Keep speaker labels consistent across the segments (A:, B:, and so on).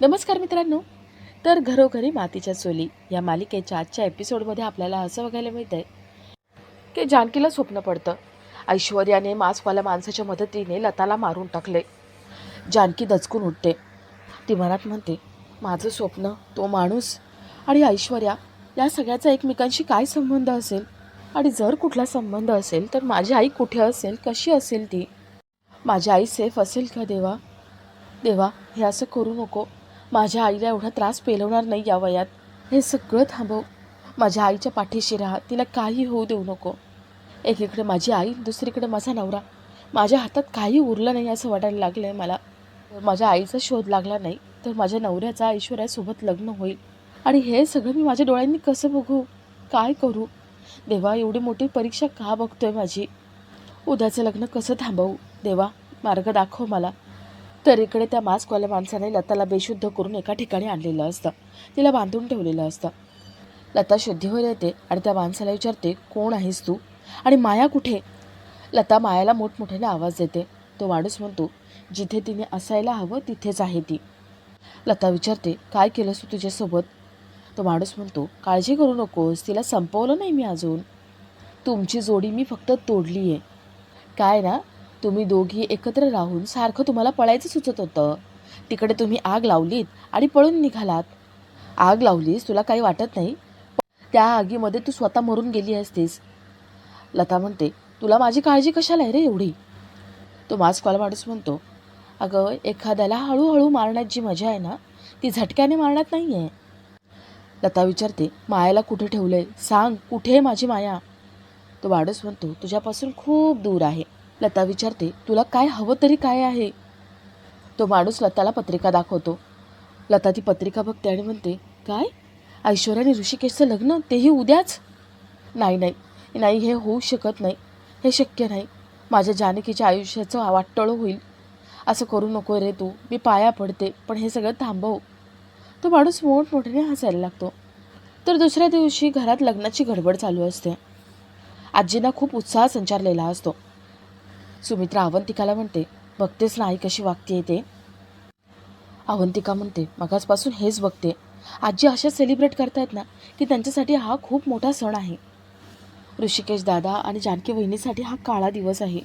A: नमस्कार मित्रांनो. तर घरोघरी मातीच्या चोली या मालिकेच्या आजच्या एपिसोडमध्ये आपल्याला असं बघायला मिळतंय की जानकीला स्वप्न पडतं. ऐश्वर्याने मास्कवाल्या माणसाच्या मदतीने लताला मारून टाकले जानकी दचकून उठते. ती मनात म्हणते माझं स्वप्न तो माणूस आणि ऐश्वर्या या सगळ्याचा एकमेकांशी काय संबंध असेल? आणि जर कुठला संबंध असेल तर माझी आई कुठे असेल? कशी असेल ती? माझी आई सेफ असेल का देवा? देवा हे असं करू नको. माझ्या आईला एवढा त्रास पेलवणार नाही या वयात. हे सगळं थांबव. माझ्या आईच्या पाठीशी राहा. तिला काही होऊ देऊ नको. एकीकडे माझी आई दुसरीकडे माझा नवरा. माझ्या हातात काही उरलं नाही असं वाटायला लागलं आहे मला माझ्या आईचा शोध लागला नाही तर माझ्या नवऱ्याचा ऐश्वर्यासोबत लग्न होईल. आणि हे सगळं मी माझ्या डोळ्यांनी कसं बघू? काय करू? देवा एवढी मोठी परीक्षा का बघतोय माझी? उद्याचं लग्न कसं थांबवू? देवा मार्ग दाखव मला. तर इकडे त्या मास्कवाल्या माणसाने लताला बेशुद्ध करून एका ठिकाणी आणलेलं असतं. तिला बांधून ठेवलेलं असतं. लता शुद्धीवर येते आणि त्या माणसाला विचारते कोण आहेस तू? आणि माया कुठे? लता मायाला मोठमोठ्याने आवाज देते. तो माणूस म्हणतो जिथे तिने असायला हवं तिथेच आहे ती. लता विचारते काय केलंस तू तुझ्यासोबत तो माणूस म्हणतो काळजी करू नकोस तिला संपवलं नाही मी अजून. तुमची जोडी मी फक्त तोडली आहे काय ना तुम्ही दोघी एकत्र राहून सारखं तुम्हाला पळायचं सुचत होतं. तिकडे तुम्ही आग लावलीत आणि पळून निघालात. आग लावलीस तुला काही वाटत नाही? त्या आगीमध्ये तू स्वतः मरून गेली असतीस. लता म्हणते तुला माझी काळजी कशाला आहे रे एवढी? तो मास्कवाला माणूस म्हणतो अगं एखाद्याला हळूहळू मारण्यात जी मजा आहे ना ती झटक्याने मारण्यात नाही आहे लता विचारते मायाला कुठे ठेवलं आहे सांग कुठे आहे माझी माया? तो माणूस म्हणतो तुझ्यापासून खूप दूर आहे. लता विचारते तुला काय हवं तरी काय आहे? तो माणूस लताला पत्रिका दाखवतो. लता ती पत्रिका बघते आणि म्हणते काय? ऐश्वर्या आणि ऋषिकेशचं लग्न? तेही उद्याच? नाही नाही. नाही हे होऊ शकत नाही. हे शक्य नाही. माझ्या जानकीच्या आयुष्याचं वाटोळं होईल. असं करू नको रे तू. मी पाया पडते. पण हे सगळं थांबव. तो माणूस मोठमोठ्याने हसायला लागतो. तर दुसऱ्या दिवशी घरात लग्नाची गडबड चालू असते. आजींना खूप उत्साह संचारलेला असतो. सुमित्रा अवंतिकाला म्हणते बघतेच ना आई कशी वागते ते? अवंतिका म्हणते मगाचपासून हेच बघते. आजी अशा सेलिब्रेट करतायत ना की त्यांच्यासाठी हा खूप मोठा सण आहे. ऋषिकेश दादा आणि जानकी वहिनीसाठी हा काळा दिवस आहे.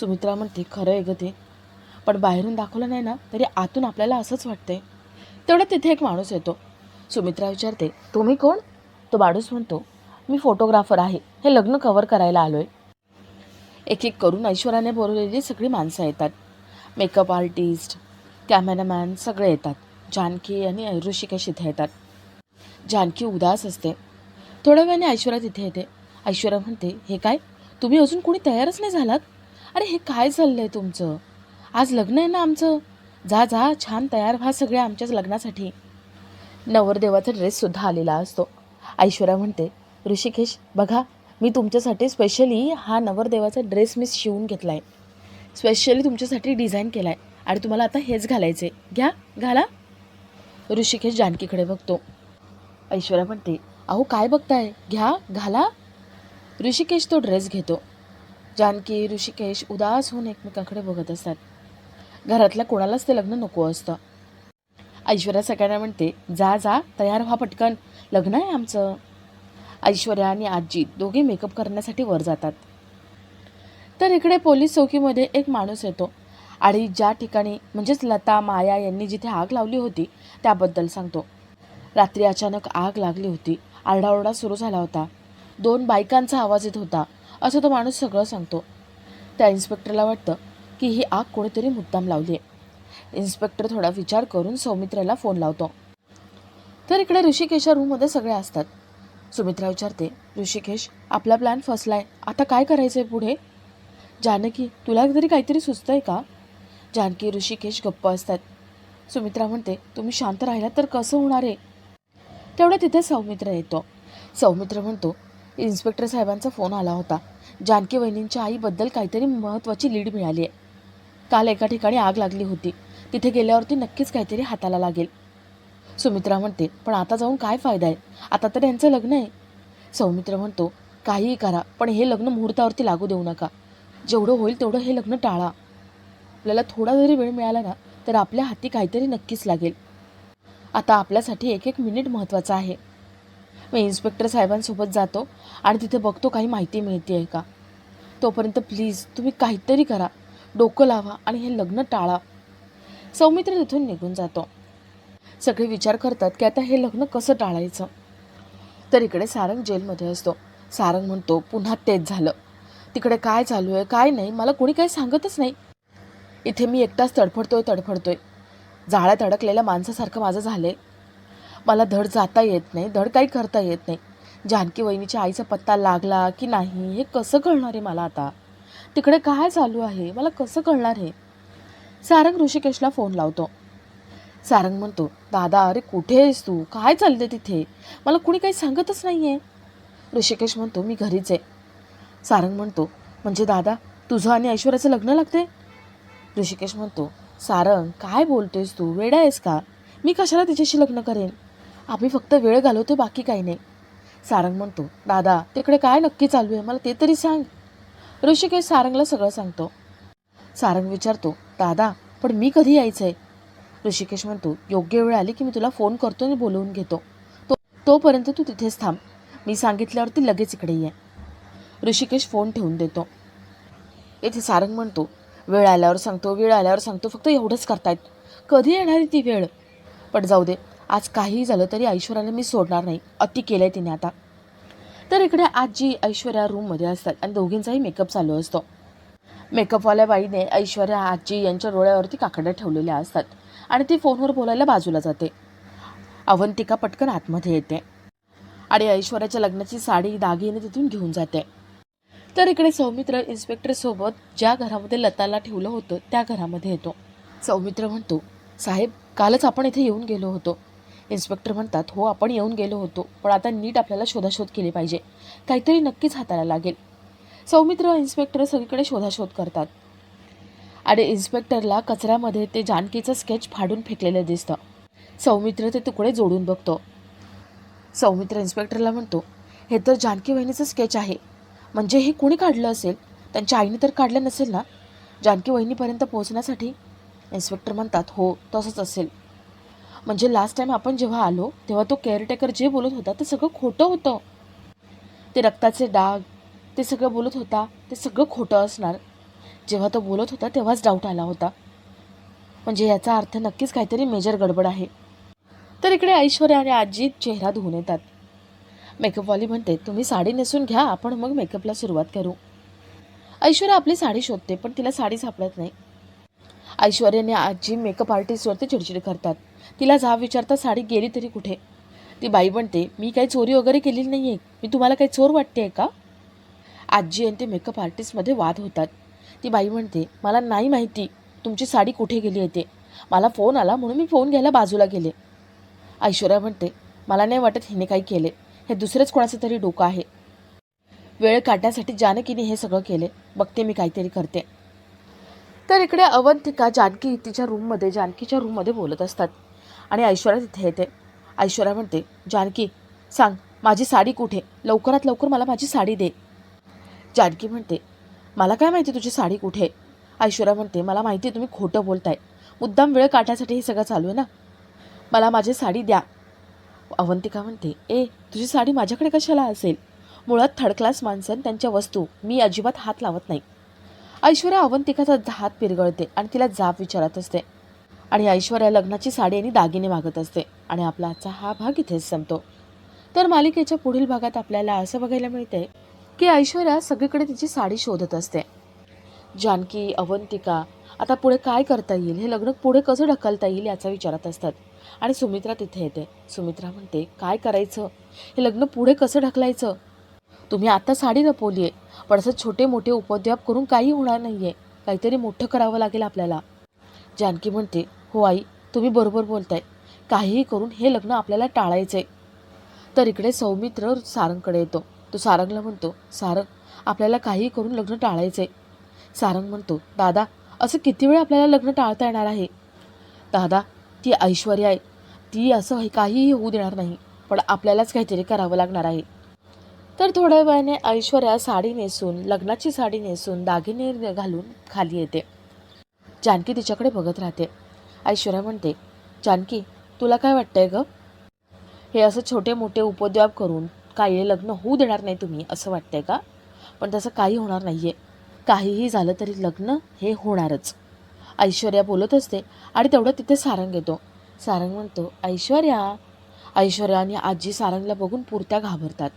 A: सुमित्रा म्हणते खरं आहे ग ते. पण बाहेरून दाखवलं नाही ना तरी आतून आपल्याला असंच वाटतंय. तेवढं तिथे एक माणूस येतो. सुमित्रा विचारते तुम्ही कोण? तो माणूस म्हणतो मी फोटोग्राफर आहे. हे लग्न कवर करायला आलो आहे एक एक करून ऐश्वर्याने बोलवलेली सगळी माणसं येतात. मेकअप आर्टिस्ट कॅमेरामॅन सगळे येतात. जानकी आणि ऋषिकेश इथे येतात? जानकी उदास असते. थोड्या वेळाने ऐश्वर्या तिथे येते. ऐश्वर्या म्हणते हे काय? तुम्ही अजून कोणी तयारच नाही झालात? अरे हे काय चाललं आहे तुमचं? आज लग्न आहे ना आमचं? जा जा छान तयार व्हा सगळे आमच्याच लग्नासाठी. नवरदेवाचा ड्रेससुद्धा आलेला असतो. ऐश्वर्या म्हणते ऋषिकेश बघा मी तुमच्यासाठी स्पेशली हा नवरदेवाचा ड्रेस मी शिवून घेतला आहे स्पेशली तुमच्यासाठी डिझाईन केला आहे आणि तुम्हाला आता हेच घालायचं आहे घ्या घाला. ऋषिकेश जानकीकडे बघतो. ऐश्वर्या म्हणते अहो काय बघताय? घ्या घाला. ऋषिकेश तो ड्रेस घेतो. जानकी ऋषिकेश उदास होऊन एकमेकांकडे बघत असतात. घरातल्या कोणालाच ते लग्न नको असतं. ऐश्वर्या सगळ्यांना म्हणते जा जा तयार व्हा पटकन. लग्न आहे आमचं. ऐश्वर्या आणि आजी दोघे मेकअप करण्यासाठी वर जातात. तर इकडे पोलीस चौकीमध्ये एक माणूस येतो. आणि ज्या ठिकाणी म्हणजेच लता माया यांनी जिथे आग लावली होती त्याबद्दल सांगतो. रात्री अचानक आग लागली होती. आरडाओरडा सुरू झाला होता. दोन बायकांचा आवाज येत होता असं तो माणूस सगळं सांगतो. त्या इन्स्पेक्टरला वाटतं की ही आग कोणीतरी मुद्दाम लावली आहे. इन्स्पेक्टर थोडा विचार करून सौमित्राला फोन लावतो. तर इकडे ऋषिकेशा रूममध्ये सगळे असतात. सुमित्रा विचारते ऋषिकेश आपला प्लॅन फसलाय आता काय करायचं आहे पुढे? जानकी तुला तरी काहीतरी सुचतंय का? जानकी ऋषिकेश गप्प असतात सुमित्रा म्हणते तुम्ही शांत राहिलात तर कसं होणार आहे तेवढं तिथे सौमित्र येतो. सौमित्र म्हणतो इन्स्पेक्टर साहेबांचा फोन आला होता. जानकी वहिनींच्या आईबद्दल काहीतरी महत्त्वाची लीड मिळाली आहे काल एका ठिकाणी आग लागली होती. तिथे गेल्यावरती नक्कीच काहीतरी हाताला लागेल. सुमित्रा म्हणते पण आता जाऊन काय फायदा आहे? आता तर यांचं लग्न आहे. सौमित्र म्हणतो काहीही करा पण हे लग्न मुहूर्तावरती लागू देऊ नका. जेवढं होईल तेवढं हे लग्न टाळा. आपल्याला थोडा जरी वेळ मिळाला ना तर आपल्या हाती काहीतरी नक्कीच लागेल. आता आपल्यासाठी एक एक मिनिट महत्त्वाचा आहे. मी इन्स्पेक्टर साहेबांसोबत जातो आणि तिथे बघतो काही माहिती मिळते आहे का? तोपर्यंत प्लीज तुम्ही काहीतरी करा. डोकं लावा आणि हे लग्न टाळा. सौमित्र तिथून निघून जातो. सगळे विचार करतात की आता हे लग्न कसं टाळायचं? तर इकडे सारंग जेलमध्ये असतो. सारंग म्हणतो पुन्हा तेच झालं. तिकडे काय चालू आहे काय नाही मला कोणी काही सांगतच नाही. इथे मी एकटाच तडफडतोय तडफडतोय. जाळ्यात अडकलेल्या माणसासारखं माझं झालंय. मला धड जाता येत नाही धड काही करता येत नाही. जानकी वहिनीच्या आईचा पत्ता लागला की नाही हे कसं कळणार आहे मला आता? तिकडे काय चालू आहे मला कसं कळणार आहे? सारंग ऋषिकेशला फोन लावतो. सारंग म्हणतो दादा अरे कुठे आहेस तू? काय चालते तिथे? मला कुणी काही सांगतच नाही आहे ऋषिकेश म्हणतो मी घरीच आहे. सारंग म्हणतो म्हणजे दादा तुझं आणि ऐश्वर्याचं लग्न लागते ऋषिकेश म्हणतो सारंग काय बोलतोयस तू? वेडा आहेस का? मी कशाला तिच्याशी लग्न करेन? आम्ही फक्त वेळ घालवतो बाकी काही नाही. सारंग म्हणतो दादा तिकडे काय नक्की चालू आहे? मला ते तरी सांग. ऋषिकेश सारंगला सगळं सांगतो. सारंग विचारतो दादा पण मी कधी यायचं आहे ऋषिकेश म्हणतो योग्य वेळ आली की मी तुला फोन करतो आणि बोलवून घेतो. तो तोपर्यंत तू तिथेच थांब. मी सांगितल्यावरती लगेच इकडे ये. ऋषिकेश फोन ठेवून देतो. येथे सारंग म्हणतो वेळ आल्यावर सांगतो वेळ आल्यावर सांगतो फक्त एवढंच करतायत. कधी येणार आहे ती वेळ? पण जाऊ दे आज काहीही झालं तरी ऐश्वर्याला मी सोडणार नाही. अति केलं आहे तिने आता. तर इकडे आजी ऐश्वर्या रूममध्ये असतात आणि दोघींचाही मेकअप चालू असतो. मेकअपवाल्या बाईने ऐश्वर्या आजी यांच्या डोळ्यावरती काकड्या ठेवलेल्या असतात. आणि ती फोनवर बोलायला बाजूला जाते. अवंतिका पटकन आतमध्ये येते. आणि ऐश्वर्याच्या लग्नाची साडी दागिने तिथून घेऊन जाते. तर इकडे सौमित्र इन्स्पेक्टरसोबत ज्या घरामध्ये लताला ठेवलं होतं त्या घरामध्ये येतो. सौमित्र म्हणतो साहेब कालच आपण इथे येऊन गेलो होतो. इन्स्पेक्टर म्हणतात हो आपण येऊन गेलो होतो पण आता नीट आपल्याला शोधाशोध केली पाहिजे. काहीतरी नक्कीच हाताला लागेल. सौमित्र इन्स्पेक्टर सगळीकडे शोधाशोध करतात. आणि इन्स्पेक्टरला कचऱ्यामध्ये ते जानकीचं स्केच फाडून फेकलेलं दिसतं. सौमित्र ते तुकडे जोडून बघतो. सौमित्र इन्स्पेक्टरला म्हणतो हे तर जानकी वहिनीचं स्केच आहे. म्हणजे हे कोणी काढलं असेल? त्यांच्या आईने तर काढलं नसेल ना? जानकी वहिनीपर्यंत पोहोचण्यासाठी? इन्स्पेक्टर म्हणतात हो तसंच असेल. म्हणजे लास्ट टाईम आपण जेव्हा आलो तेव्हा तो केअरटेकर जे बोलत होता ते सगळं खोटं होतं. ते रक्ताचे डाग ते सगळं बोलत होता ते सगळं खोटं असणार. जेव्हा तो बोलत होता तेव्हाच डाऊट आला होता. म्हणजे याचा अर्थ नक्कीच काहीतरी मेजर गडबड आहे. तर इकडे ऐश्वर्या आणि आजी चेहरा धुवून येतात. मेकअपवाली म्हणते तुम्ही साडी नेसून घ्या आपण मग मेकअपला सुरुवात करू. ऐश्वर्या आपली साडी शोधते पण तिला साडी सापडत नाही. ऐश्वर्याने आजी मेकअप आर्टिस्टवरती चिडचिड करतात. तिला जा विचारता साडी गेली तरी कुठे? ती बाई म्हणते मी काही चोरी वगैरे केलेली नाही आहे मी तुम्हाला काही चोर वाटते आहे का? आजी आणि ते मेकअप आर्टिस्टमध्ये वाद होतात. ती बाई म्हणते मला नाही माहिती तुमची साडी कुठे गेली येते मला फोन आला म्हणून मी फोन घ्यायला बाजूला गेले. ऐश्वर्या म्हणते मला नाही वाटत हिने काही केले. हे दुसरेच कोणाचं तरी डोकं आहे. वेळ काढण्यासाठी जानकीने हे सगळं केले. बघते मी काहीतरी करते. तर इकडे अवंतिका जानकी तिच्या रूममध्ये जानकीच्या रूममध्ये बोलत असतात. आणि ऐश्वर्या तिथे येते. ऐश्वर्या म्हणते जानकी सांग माझी साडी कुठे? लवकरात लवकर मला माझी साडी दे. जानकी म्हणते मला काय माहिती तुझी साडी कुठे ऐश्वर्या म्हणते मला माहिती आहे तुम्ही खोटं बोलताय. मुद्दाम वेळ काढण्यासाठी हे सगळं चालू आहे ना? मला माझी साडी द्या. अवंतिका म्हणते ए तुझी साडी माझ्याकडे कशाला असेल? मुळात थर्ड क्लास माणसं त्यांच्या वस्तू मी अजिबात हात लावत नाही. ऐश्वर्या अवंतिकाचा हात पिरगळते आणि तिला जाब विचारत असते. आणि ऐश्वर्या लग्नाची साडी आणि दागिने मागत असते आणि आपला आजचा हा भाग इथेच संपतो. तर मालिकेच्या पुढील भागात आपल्याला असं बघायला मिळतंय की ऐश्वर्या सगळीकडे तिची साडी शोधत असते. जानकी अवंतिका आता पुढे काय करता येईल? हे लग्न पुढे कसं ढकलता येईल याचा विचारत असतात. आणि सुमित्रा तिथे येते. सुमित्रा म्हणते काय करायचं? हे लग्न पुढे कसं ढकलायचं? तुम्ही आता साडी लपवली आहे पण असं छोटे मोठे उपद्व्याप करून काही होणार नाही आहे काहीतरी मोठं करावं लागेल आपल्याला. जानकी म्हणते हो आई तुम्ही बरोबर बोलताय. काहीही करून हे लग्न आपल्याला टाळायचं आहे तर इकडे सौमित्र सारंगकडे येतो. तो सारंगला म्हणतो सारंग आपल्याला काहीही करून लग्न टाळायचं आहे सारंग म्हणतो दादा असं किती वेळ आपल्याला लग्न टाळता येणार आहे? दादा ती ऐश्वर्या आहे. ती असं काहीही होऊ देणार नाही पण आपल्यालाच काहीतरी करावं लागणार आहे. तर थोड्या वेळाने ऐश्वर्या साडी नेसून लग्नाची साडी नेसून दागिने घालून खाली येते. जानकी तिच्याकडे बघत राहते. ऐश्वर्या म्हणते जानकी तुला काय वाटतंय ग? हे असं छोटे मोठे उपद्व्याप करून काही लग्न होऊ देणार नाही तुम्ही असं वाटतंय का? पण तसं काही होणार नाही आहे काहीही झालं तरी लग्न हे होणारच. ऐश्वर्या बोलत असते आणि तेवढं तिथे सारंग येतो. सारंग म्हणतो ऐश्वर्या. ऐश्वर्या आणि आजी सारंगला बघून पुरत्या घाबरतात.